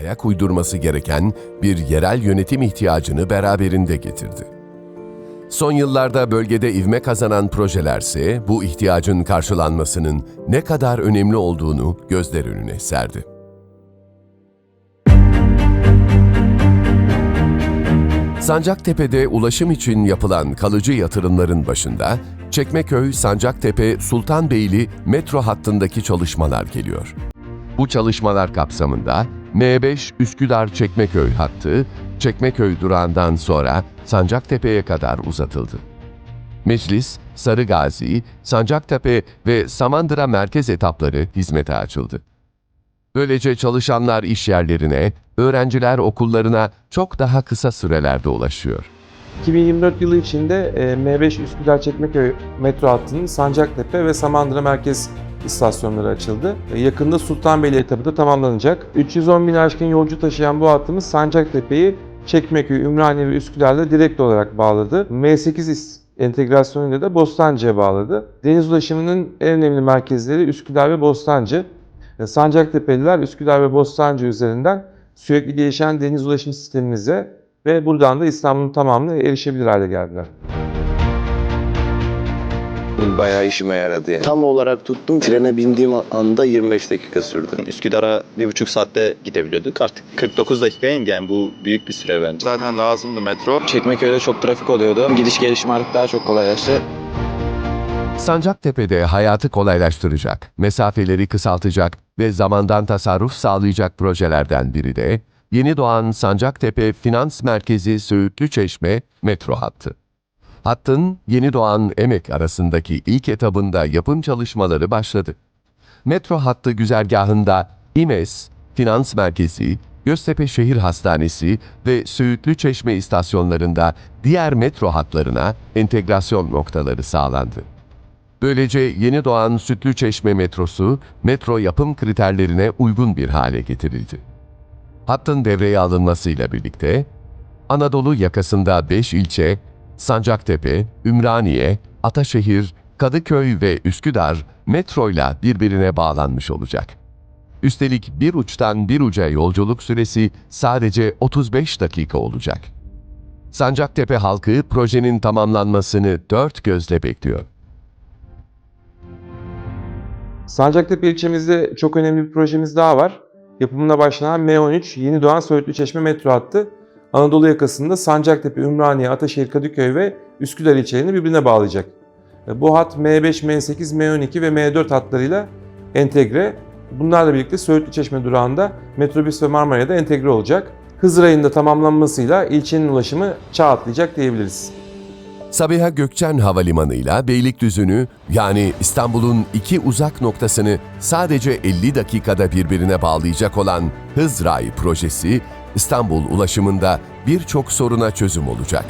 ayak uydurması gereken bir yerel yönetim ihtiyacını beraberinde getirdi. Son yıllarda bölgede ivme kazanan projelerse bu ihtiyacın karşılanmasının ne kadar önemli olduğunu gözler önüne serdi. Sancaktepe'de ulaşım için yapılan kalıcı yatırımların başında Çekmeköy, Sancaktepe, Sultanbeyli metro hattındaki çalışmalar geliyor. Bu çalışmalar kapsamında M5 Üsküdar-Çekmeköy hattı, Çekmeköy durağından sonra Sancaktepe'ye kadar uzatıldı. Meclis, Sarıgazi, Sancaktepe ve Samandıra merkez etapları hizmete açıldı. Böylece çalışanlar iş yerlerine, öğrenciler okullarına çok daha kısa sürelerde ulaşıyor. 2024 yılı içinde e, M5 Üsküdar Çekmeköy metro hattının Sancaktepe ve Samandıra merkez istasyonları açıldı. E, Yakında Sultanbeyli etabı da tamamlanacak. 310 bin aşkın yolcu taşıyan bu hattımız Sancaktepe'yi Çekmeköy, Ümraniye ve Üsküdar'la direkt olarak bağladı. M8 is- entegrasyonuyla da Bostancı'ya bağladı. Deniz ulaşımının en önemli merkezleri Üsküdar ve Bostancı. E, Sancaktepe'liler Üsküdar ve Bostancı üzerinden sürekli gelişen deniz ulaşım sistemimize ve buradan da İstanbul'un tamamına erişebilir hale geldiler. Bayağı işime yaradı yani. Tam olarak tuttum. Trene bindiğim anda 25 dakika sürdü. Üsküdar'a bir buçuk saatte gidebiliyorduk. Artık 49 dakikaya indi yani bu büyük bir süre bence. Zaten lazımdı metro. Çekmeköy'de çok trafik oluyordu. Gidiş gelişim artık daha çok kolaylaştı. Sancaktepe'de hayatı kolaylaştıracak, mesafeleri kısaltacak ve zamandan tasarruf sağlayacak projelerden biri de yeni doğan Sancaktepe Finans Merkezi Söğütlü Çeşme metro hattı. Hattın yeni doğan Emek arasındaki ilk etabında yapım çalışmaları başladı. Metro hattı güzergahında İMES, Finans Merkezi, Göztepe Şehir Hastanesi ve Söğütlü Çeşme istasyonlarında diğer metro hatlarına entegrasyon noktaları sağlandı. Böylece yeni doğan Sütlü Çeşme metrosu, metro yapım kriterlerine uygun bir hale getirildi. Hattın devreye alınmasıyla birlikte, Anadolu yakasında 5 ilçe, Sancaktepe, Ümraniye, Ataşehir, Kadıköy ve Üsküdar metroyla birbirine bağlanmış olacak. Üstelik bir uçtan bir uca yolculuk süresi sadece 35 dakika olacak. Sancaktepe halkı projenin tamamlanmasını dört gözle bekliyor. Sancaktepe ilçemizde çok önemli bir projemiz daha var. Yapımına başlanan M13 Yeni Doğan Söğütlü Çeşme metro hattı Anadolu yakasında Sancaktepe, Ümraniye, Ataşehir, Kadıköy ve Üsküdar ilçelerini birbirine bağlayacak. Bu hat M5, M8, M12 ve M4 hatlarıyla entegre. Bunlarla birlikte Söğütlü Çeşme durağında metrobüs ve Marmara'ya entegre olacak. Hızır ayında tamamlanmasıyla ilçenin ulaşımı çağ atlayacak diyebiliriz. Sabiha Gökçen Havalimanı ile Beylikdüzü'nü yani İstanbul'un iki uzak noktasını sadece 50 dakikada birbirine bağlayacak olan Hızray projesi İstanbul ulaşımında birçok soruna çözüm olacak.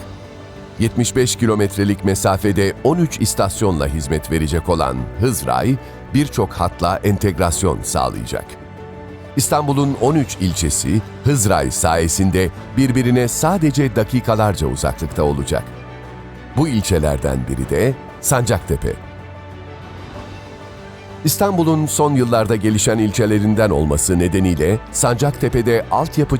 75 kilometrelik mesafede 13 istasyonla hizmet verecek olan Hızray birçok hatla entegrasyon sağlayacak. İstanbul'un 13 ilçesi Hızray sayesinde birbirine sadece dakikalarca uzaklıkta olacak. Bu ilçelerden biri de Sancaktepe. İstanbul'un son yıllarda gelişen ilçelerinden olması nedeniyle Sancaktepe'de altyapı